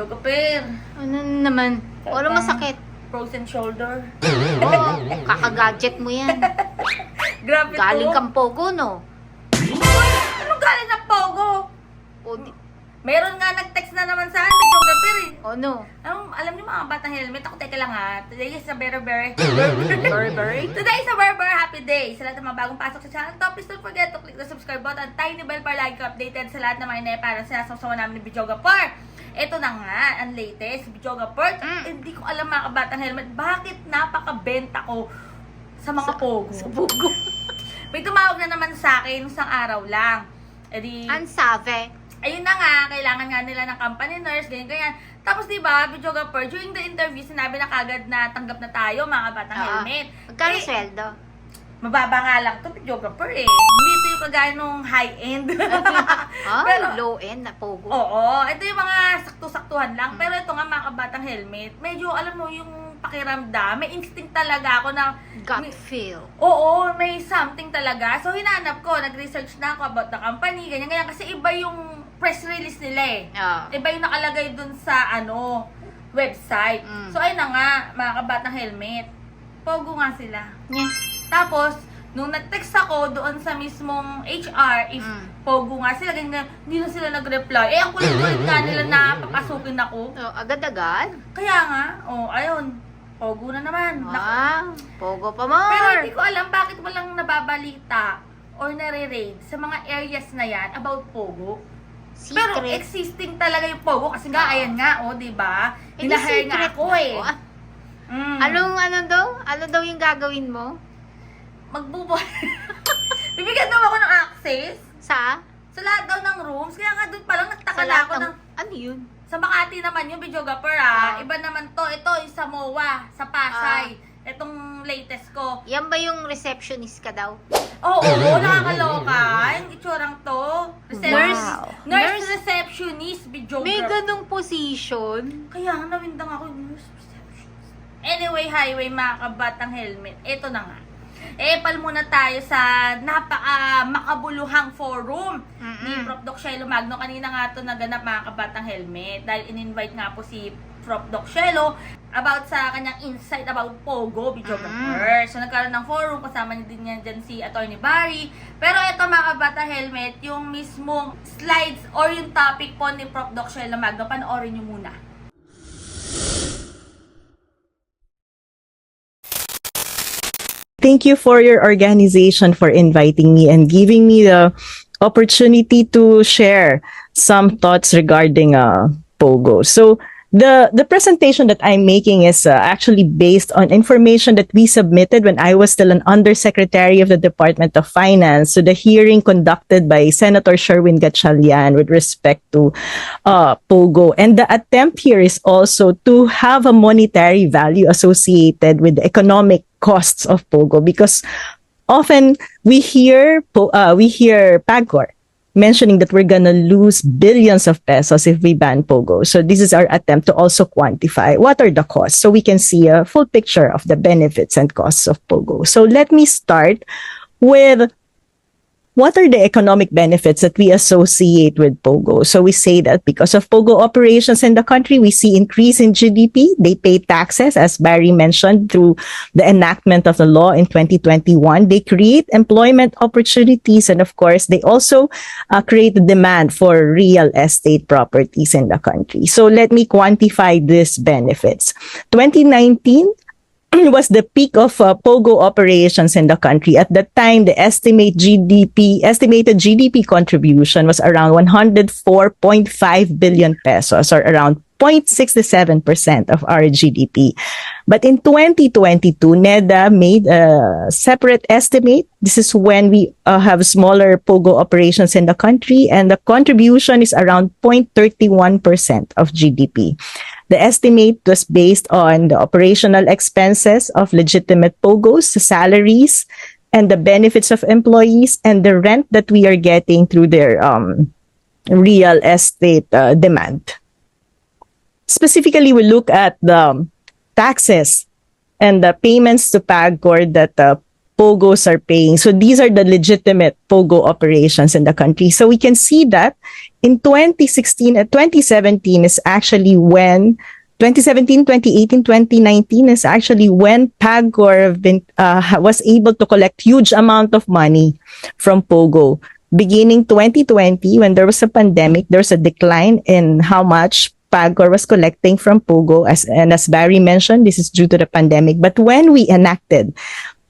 Joga pair. Ano naman? Wala masakit. Frozen shoulder. Oo, kakagadget mo yan. Grabe Galing to. kang pogo, no? Anong galing ng Pogo? O, di, Meron nga nag-text na naman sa akin, Joga pair eh. o no? Alam, alam niyo mga batang helmet, ako teka lang ha. Today is a very, very... Today is a very, very happy day. Sa lahat ng mga bagong pasok sa channel to, please don't forget to click the subscribe button, tiny bell para lagi ka updated sa lahat ng mga inay para sinasawsawa namin ni Bijoga Par. Ito na nga, ang latest, Bijoga Par. Mm. Hindi ko alam mga kabatang helmet, bakit napakabenta ko sa mga pogo. Sa pogo. May tumawag na naman sa akin isang araw lang. E di, Ansave. ayun na nga, kailangan nga nila ng company nurse, ganyan, ganyan. Tapos di ba, Bijoga Per, during the interview, sinabi na kagad na tanggap na tayo, mga batang Oo. helmet. Magkano Eh, sweldo? Mababa nga lang to, Bijoga Per eh. Hindi kagaya nung high-end. Ah, Pero- low end na pogo. Oo, ito yung mga sakto-saktuhan lang. Mm. Pero ito nga, mga batang helmet, medyo, alam mo, yung pakiramdam, may instinct talaga ako na Gut may- feel. Oo, may something talaga. So, hinanap ko, nag-research na ako about the company, ganyan-ganyan. Kasi iba yung press release nila eh. Ah. Iba yung nakalagay dun sa, ano, website. Mm. So, ayun na nga, mga kabatang helmet. Pogo nga sila. Yeah. Tapos, nung nag-text ako doon sa mismong HR, if Mm. pogo nga sila, ganyan, hindi na sila nag-reply. Eh, ang kulit-kulit nga nila na papasukin ako. So, agad-agad? Kaya nga, oh, ayun, pogo na naman. Naku, Ah, pogo pa more. pero hindi ko alam bakit walang nababalita or nare-raid sa mga areas na yan about Pogo. Pero Secret. existing talaga yung Pogo kasi nga, Oo. ayan nga, oh, di ba? Hindi Hinahire nga secret ako na. eh. Ah, Mm. Anong ano daw? Ano daw yung gagawin mo? Magbubo. Bibigyan daw ako ng access Sa? sa lahat daw ng rooms. Kaya nga doon palang nagtaka na ako ng... ng... Ano yun? Sa Makati naman yung videographer ah. Ah. Iba naman to. Ito, yung sa MOA, sa Pasay. Itong latest ko. Yan ba yung receptionist ka daw? Oo, oo, nakakaloka. Yung itsurang to. Receptionist. Wow. Nurse, Nurse? receptionist, videographer. May ganong position. Kaya nga, nawindang ako yung nurse receptionist. Anyway, highway, mga kabatang helmet. Ito na nga. Epal muna tayo sa napaka makabuluhang forum Mm-mm. ni Prof. Doc Shelo Magno. Kanina nga ito naganap mga kabatang helmet dahil in-invite nga po si Prof. Doc Shelo about sa kanyang insight about Pogo, videographer. So, nagkaroon ng forum, kasama niya din yan dyan si Attorney Barry. Pero ito mga kabatang helmet, yung mismong slides or yung topic po ni Prof. Doc Shelo Magno, panoorin nyo muna. Thank you for your organization for inviting me and giving me the opportunity to share some thoughts regarding uh, Pogo. So the the presentation that I'm making is uh, actually based on information that we submitted when I was still an undersecretary of the Department of Finance to the hearing conducted by Senator Sherwin Gatchalian with respect to uh, Pogo. And the attempt here is also to have a monetary value associated with the economic costs of Pogo because often we hear uh, we hear Pagcor mentioning that we're gonna lose billions of pesos if we ban Pogo. So this is our attempt to also quantify what are the costs so we can see a full picture of the benefits and costs of Pogo. So let me start with what are the economic benefits that we associate with Pogo? So we say that because of Pogo operations in the country, we see increase in GDP. They pay taxes, as Barry mentioned, through the enactment of the law in 2021. They create employment opportunities, and of course, they also uh, create the demand for real estate properties in the country. So let me quantify these benefits. 2019 was the peak of uh, pogo operations in the country. At that time, the estimate GDP estimated GDP contribution was around 104.5 billion pesos, or around 0.67% of our GDP. But in 2022, NEDA made a separate estimate. This is when we uh, have smaller pogo operations in the country, and the contribution is around 0.31% of GDP. The estimate was based on the operational expenses of legitimate POGOs, salaries, and the benefits of employees, and the rent that we are getting through their um, real estate uh, demand. Specifically, we look at the taxes and the payments to PAGCOR that uh, POGOs are paying. So these are the legitimate POGO operations in the country. So we can see that in 2016 and 2017 is actually when 2017, 2018, 2019 is actually when PAGCOR been, uh, was able to collect huge amount of money from POGO. Beginning 2020, when there was a pandemic, there was a decline in how much PAGCOR was collecting from POGO. As, and as Barry mentioned, this is due to the pandemic. But when we enacted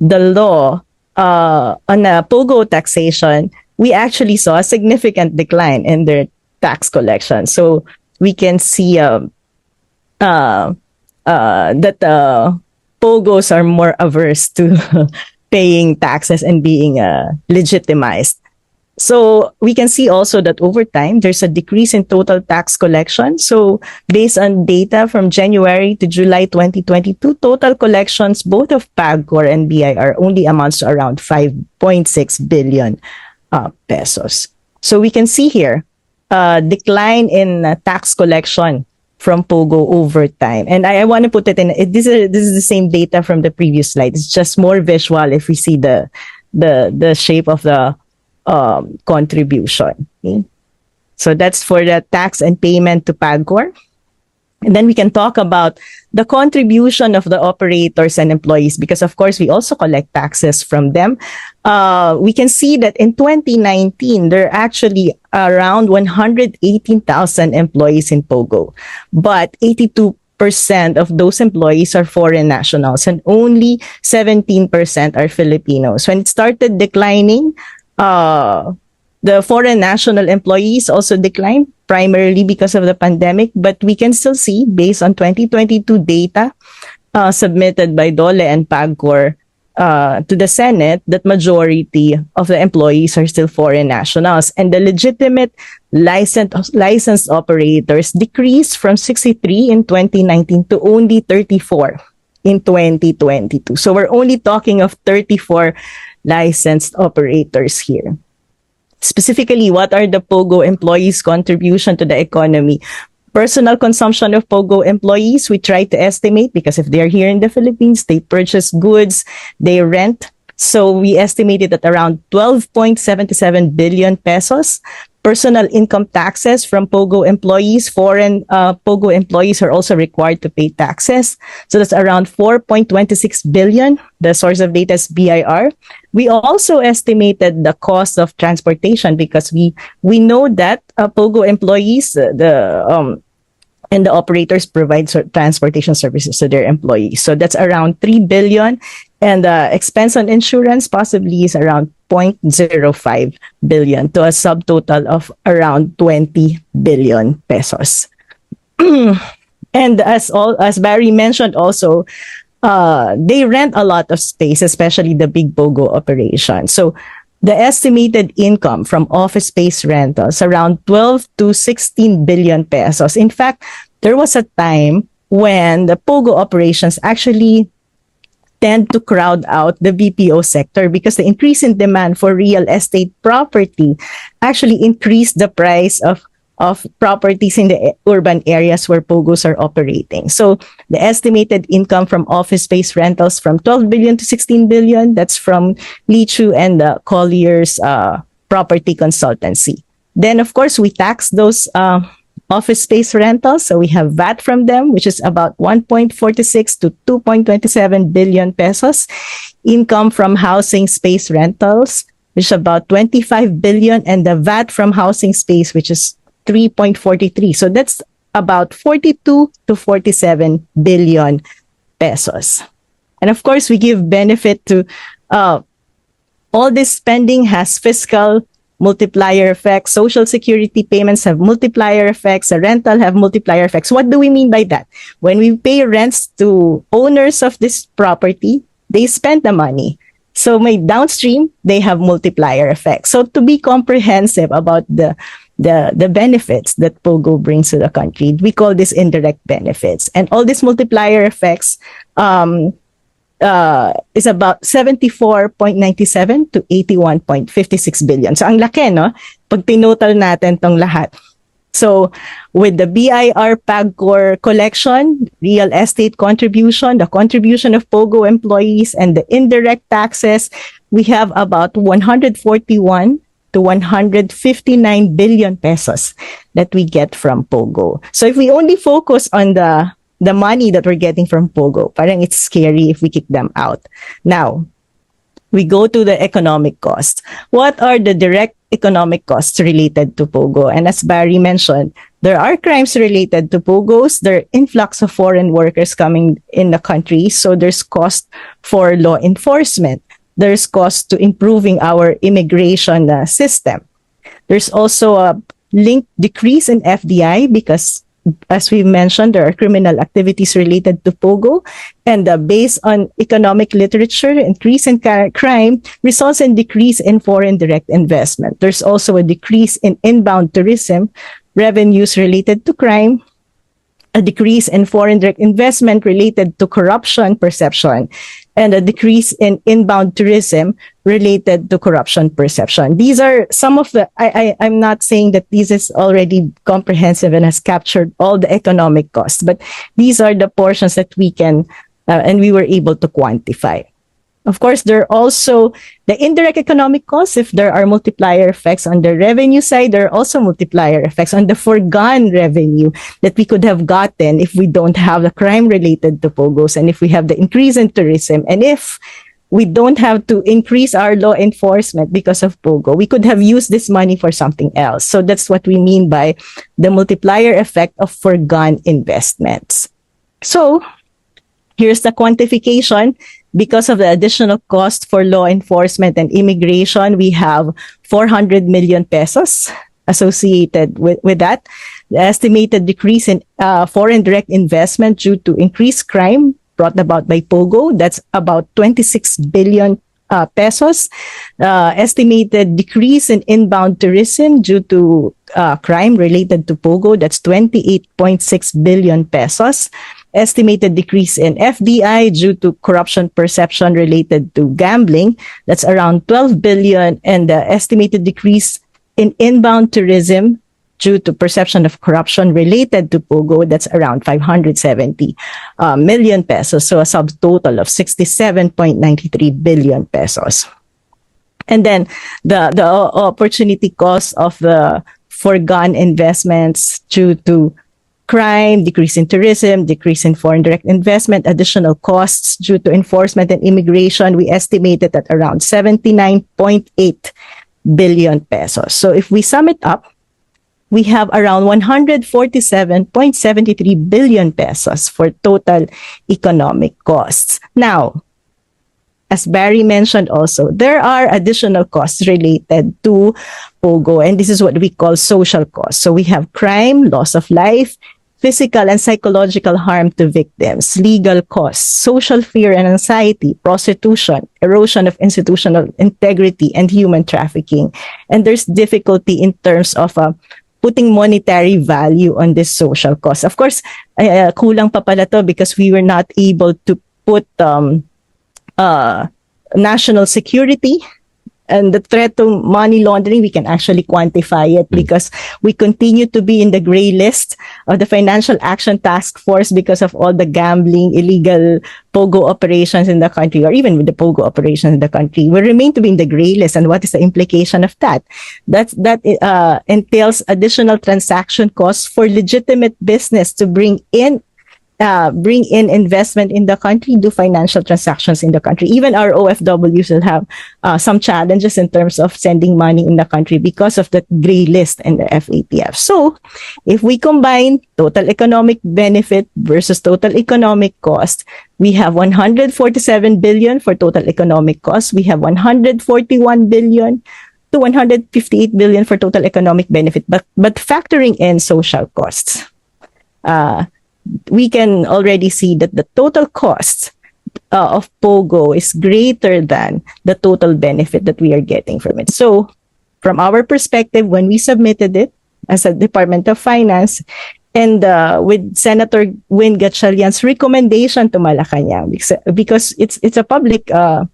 the law uh, on a POGO taxation, we actually saw a significant decline in their tax collection. So we can see um, uh, uh, that uh, POGOs are more averse to paying taxes and being uh, legitimized. So we can see also that over time, there's a decrease in total tax collection. So based on data from January to July 2022, total collections, both of PAGCOR and BIR only amounts to around 5.6 billion uh, pesos. So we can see here, uh, decline in uh, tax collection from Pogo over time. And I, I want to put it in, it, this, is, this is the same data from the previous slide. It's just more visual if we see the, the, the shape of the um, contribution. Okay? So that's for the tax and payment to PAGCOR. And then we can talk about the contribution of the operators and employees because of course we also collect taxes from them. Uh, we can see that in 2019 there are actually around 118,000 employees in Pogo, but 82 percent of those employees are foreign nationals and only 17% are Filipinos. When it started declining, uh, the foreign national employees also declined primarily because of the pandemic, but we can still see based on 2022 data uh, submitted by Dole and PAGCOR uh, to the Senate that majority of the employees are still foreign nationals and the legitimate licensed licensed operators decreased from 63 in 2019 to only 34 in 2022. So we're only talking of 34 licensed operators here. Specifically what are the pogo employees contribution to the economy? Personal consumption of pogo employees we try to estimate because if they're here in the philippines they purchase goods they rent so we estimated that around 12.77 billion pesos personal income taxes from pogo employees. Foreign uh, pogo employees are also required to pay taxes. So that's around 4.26 billion the source of data is bir we also estimated the cost of transportation because we we know that uh, Pogo employees uh, the um and the operators provide transportation services to their employees. So that's around 3 billion and the expense on insurance possibly is around 0.05 billion to a subtotal of around 20 billion pesos. and as all as Barry mentioned also uh, they rent a lot of space, especially the big BOGO operation. So the estimated income from office space rentals around 12 to 16 billion pesos. In fact, there was a time when the POGO operations actually tend to crowd out the BPO sector because the increase in demand for real estate property actually increased the price of of properties in the urban areas where POGOs are operating. So the estimated income from office space rentals from 12 billion to 16 billion, that's from Lee Lichu and the Collier's uh, property consultancy. Then, of course, we tax those uh, office space rentals. So we have VAT from them, which is about 1.46 to 2.27 billion pesos. Income from housing space rentals, which is about 25 billion, and the VAT from housing space, which is 3.43. So that's about 42 to 47 billion pesos. And of course, we give benefit to uh, all this spending has fiscal multiplier effects. Social security payments have multiplier effects. Rental have multiplier effects. What do we mean by that? When we pay rents to owners of this property, they spend the money. So my downstream, they have multiplier effects. So to be comprehensive about the the the benefits that Pogo brings to the country. We call this indirect benefits, and all these multiplier effects um, uh, is about 74.97 to 81.56 billion. So ang laki, no? Pag tinotal natin tong lahat. So with the BIR PAGCOR collection, real estate contribution, the contribution of POGO employees, and the indirect taxes, we have about 141 to 159 billion pesos that we get from POGO. So if we only focus on the the money that we're getting from POGO, parang it's scary if we kick them out. Now, we go to the economic costs. What are the direct economic costs related to Pogo? And as Barry mentioned, there are crimes related to Pogos. There are influx of foreign workers coming in the country. So there's cost for law enforcement. There's cost to improving our immigration uh, system. There's also a linked decrease in FDI because as we mentioned, there are criminal activities related to POGO, and uh, based on economic literature, increase in crime results in decrease in foreign direct investment. There's also a decrease in inbound tourism revenues related to crime, a decrease in foreign direct investment related to corruption perception, and a decrease in inbound tourism related to corruption perception. These are some of the, I, I, I'm not saying that this is already comprehensive and has captured all the economic costs, but these are the portions that we can, uh, and we were able to quantify. Of course, there are also the indirect economic costs. If there are multiplier effects on the revenue side, there are also multiplier effects on the foregone revenue that we could have gotten if we don't have the crime related to POGOs and if we have the increase in tourism and if we don't have to increase our law enforcement because of POGO. We could have used this money for something else. So that's what we mean by the multiplier effect of foregone investments. So here's the quantification. Because of the additional cost for law enforcement and immigration, we have 400 million pesos associated with, with that. The estimated decrease in uh, foreign direct investment due to increased crime brought about by POGO, that's about 26 billion uh, pesos. Uh, estimated decrease in inbound tourism due to uh, crime related to POGO, that's 28.6 billion pesos estimated decrease in FDI due to corruption perception related to gambling. That's around 12 billion and the estimated decrease in inbound tourism due to perception of corruption related to Pogo. That's around 570 uh, million pesos. So a subtotal of 67.93 billion pesos. And then the, the opportunity cost of the foregone investments due to crime, decrease in tourism, decrease in foreign direct investment, additional costs due to enforcement and immigration, we estimated at around 79.8 billion pesos. So if we sum it up, we have around 147.73 billion pesos for total economic costs. Now, as Barry mentioned also, there are additional costs related to POGO, and this is what we call social costs. So we have crime, loss of life, physical and psychological harm to victims, legal costs, social fear and anxiety, prostitution, erosion of institutional integrity, and human trafficking. And there's difficulty in terms of uh, putting monetary value on this social cost. Of course, uh, kulang pa pala to because we were not able to put um, uh, national security and the threat to money laundering, we can actually quantify it because we continue to be in the gray list of the Financial Action Task Force because of all the gambling, illegal POGO operations in the country, or even with the POGO operations in the country. We remain to be in the gray list. And what is the implication of that? That's, that uh, entails additional transaction costs for legitimate business to bring in uh, bring in investment in the country, do financial transactions in the country. Even our OFWs will have uh, some challenges in terms of sending money in the country because of the gray list and the FATF. So, if we combine total economic benefit versus total economic cost, we have 147 billion for total economic cost. We have 141 billion to 158 billion for total economic benefit, but but factoring in social costs. Uh, we can already see that the total cost uh, of Pogo is greater than the total benefit that we are getting from it. So, from our perspective, when we submitted it as a Department of Finance, and uh, with Senator Win Gatchalian's recommendation to Malacanang, because it's it's a public uh,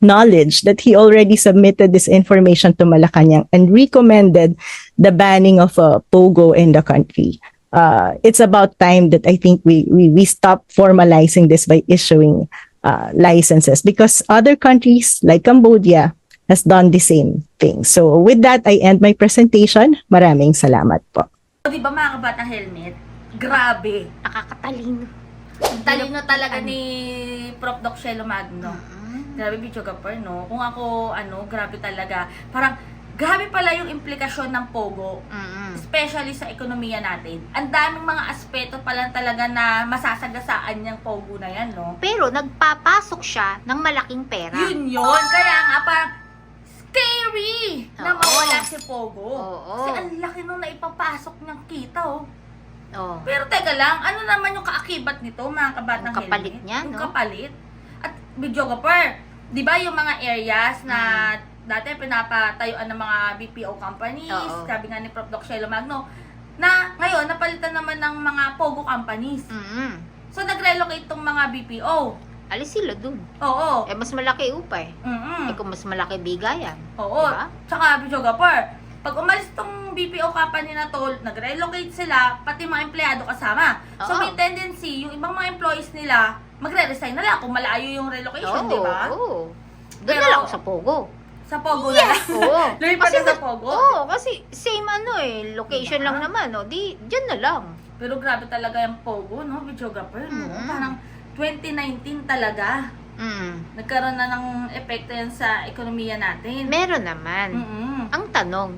knowledge that he already submitted this information to Malacanang and recommended the banning of uh, Pogo in the country. Uh, it's about time that I think we, we, we stop formalizing this by issuing uh, licenses because other countries like Cambodia has done the same thing. So with that, I end my presentation. Maraming salamat po. O, di ba mga kabatang helmet? Grabe. Nakakatalino. Talino talaga ni Prof. Doc Shelo Magno. Mm. Grabe, Gapper, no? Kung ako, ano, grabe talaga. Parang, grabe pala yung implikasyon ng Pogo. Mm-mm. Especially sa ekonomiya natin. Ang daming mga aspeto pala talaga na masasagasaan yung Pogo na yan, no? Pero nagpapasok siya ng malaking pera. Yun yun. Kaya nga, parang, scary na Oo. mawala si Pogo. Oo. Kasi ang laki nung naipapasok niyang kita, oh. Oh. Pero teka lang, ano naman yung kaakibat nito, mga kabatang Yung kapalit helmet? niya, Yung no? kapalit. At videographer, di ba yung mga areas na dati pinapatayuan ng mga BPO companies, Oo. sabi nga ni Prof. Doc Shelo Magno, na ngayon napalitan naman ng mga POGO companies. Mm-mm. So nag-relocate tong mga BPO. Alis sila dun. Oo. Eh, mas malaki upa eh. Mm-mm. Eh, kung mas malaki bigayan. Oo. Diba? Tsaka, videographer, pag umalis tong BPO company na to, nag-relocate sila, pati mga empleyado kasama. So, Oo. may tendency, yung ibang mga employees nila, magre-resign na lang kung malayo yung relocation, di ba? Oo. Doon Pero- na lang ako sa Pogo. Sa Pogo na lang. Oo. Lumipat Kasi na sa Pogo. Oo, kasi same ano eh. Location Diba? lang naman. O, di, dyan na lang. Pero grabe talaga yung Pogo, no? Videographer, no? Mm-mm. Parang 2019 talaga. Mm. Nagkaroon na ng epekto yan sa ekonomiya natin. Meron naman. Mm-mm. Ang tanong,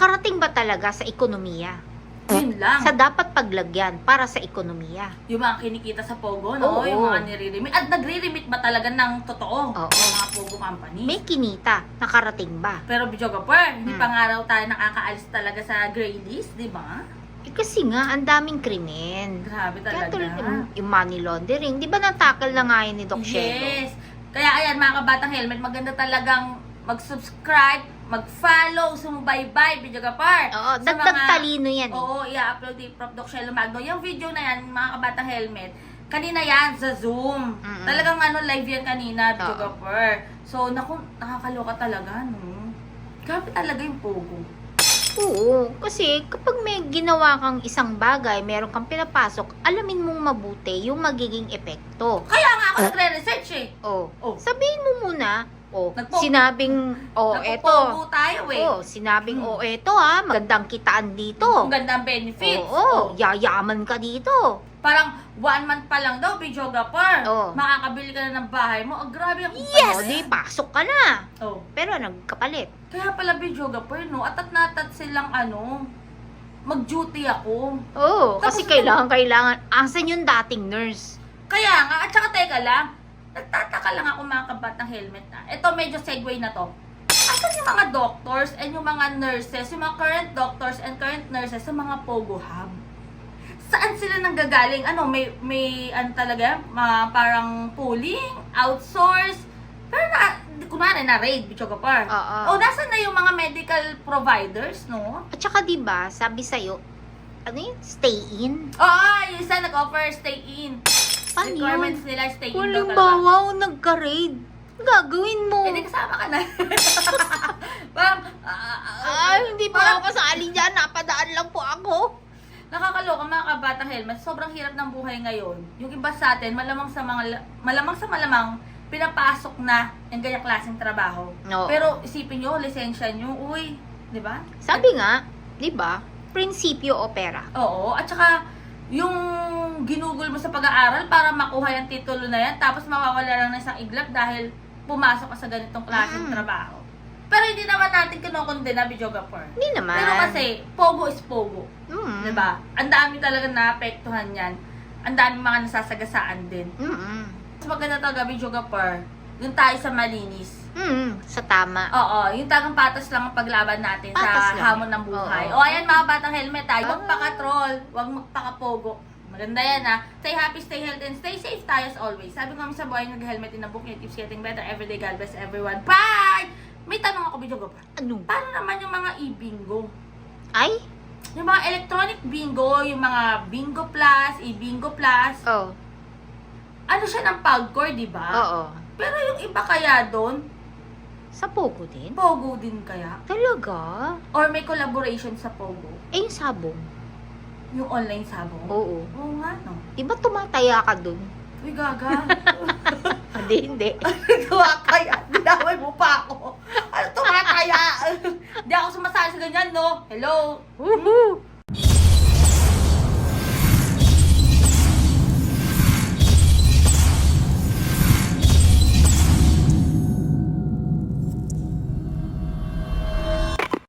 karating ba talaga sa ekonomiya? Yun lang. Sa dapat paglagyan para sa ekonomiya? yung mga kinikita sa Pogo, no? Oo. Yung mga nire-remit. At nagre-remit ba talaga ng totoo? Oo. Yung mga Pogo company? May kinita, nakarating ba? Pero videographer, hindi Hmm. pa nga raw tayo nakakaalis talaga sa gray list, di ba? Eh, kasi nga, ang daming krimen. Grabe Kaya talaga. tulad yung, yung money laundering. Di ba natakal na nga yun ni Doc Shelo? Yes. Kaya ayan, mga kabatang helmet, maganda talagang mag-subscribe, mag-follow, sumubaybay, videographer. Oo, Sa dagdag mga- talino yan eh. Oo, i-upload ni Prof. Doc Shelo Magno. Yung video na yan, mga kabatang helmet, kanina yan, sa Zoom. Mm-mm. Talagang ano, live yan kanina, Oo. videographer. So, naku, nakakaloka talaga, no? Grabe talaga yung Pogo. Oo, kasi kapag may ginawa kang isang bagay, meron kang pinapasok, alamin mong mabuti yung magiging epekto. Kaya nga ako nagre-research eh. Oh, Oh. sabihin mo muna, oh, Nagpo- sinabing, oh, eto. Tayo eh. Oh, sinabing, Hmm. oh, eto ha, magandang kitaan dito. Ang gandang benefits. Oo, oh, yayaman ka dito. Parang one month pa lang daw, videographer. Oo. Makakabili ka na ng bahay mo. Ang grabe ang Yes! kumpanya. di, pasok ka na. Oh. Pero nagkapalit. Kaya pala videographer, no? Atat na atat silang ano, mag-duty ako. Oo, Tapos kasi ito- kailangan, kailangan. Asan yung dating nurse? Kaya nga, at saka teka lang, nagtataka lang ako mga kabatang helmet na. Ito medyo segue na to. Asan yung mga doctors and yung mga nurses, yung mga current doctors and current nurses sa mga Pogo Hub? Saan sila nanggagaling? Ano, may, may, ano talaga, mga parang pooling, outsource, pero na, kunwari na raid, bicho ka par. Oo. O, nasan na yung mga medical providers, no? At saka, di ba, sabi sa'yo, ano yun? Stay in? Oo, yung isa nag-offer stay in. Yun? Requirements nila stay in daw talaga. limbawa, nagka-raid, gagawin mo. Eh, di kasama ka na. Parang, ah, ah, Ay, hindi pa ako kasali dyan. Napadaan lang po ako. Nakakaloka mga kabatang helmet. Sobrang hirap ng buhay ngayon. Yung iba sa atin, malamang sa mga malamang sa malamang pinapasok na yung ganyang klaseng trabaho. Oo. Pero isipin nyo, lisensya nyo, uy, di ba? Sabi nga, di ba, prinsipyo o pera. Oo, at saka yung ginugol mo sa pag-aaral para makuha yung titulo na yan, tapos mawawala lang ng isang iglap dahil pumasok ka sa ganitong klaseng Mm. trabaho. Pero hindi naman natin kinokondena, videographer. Hindi naman. Pero kasi, pogo is pogo. Mm. Diba? Ang dami talaga naapektuhan yan. Ang dami mga nasasagasaan din. Mm-mm. Mas maganda talaga, videographer, yung tayo sa malinis. Mm, sa tama. Oo, yung tagang patas lang ang paglaban natin Patas sa lang. hamon ng buhay. Oo. O ayan mga batang helmet tayo. Huwag Ah. paka-troll, huwag magpaka-pogo. Maganda yan ha. Stay happy, stay healthy, and stay safe tayo as always. Sabi ko sa buhay, nag-helmet in a book, it keeps getting better every day. God bless everyone. Bye! May tanong ako, videographer. Ano? Paano naman yung mga e-bingo? Ay? Yung mga electronic bingo, yung mga bingo plus, e-bingo plus, Oh. ano siya ng Pagcor, di ba? Oo. Pero yung iba kaya doon, Sa Pogo din? Pogo din kaya? Talaga? Or may collaboration sa Pogo? Eh, yung sabong. Yung online sabong? Oo. Oo nga, no? Di ba tumataya ka dun? Uy, gaga. Hindi, hindi. Tumakaya. Dinaway mo pa ako. Ano tumakaya? Hindi ako sumasali sa ganyan, no? Hello? Woohoo!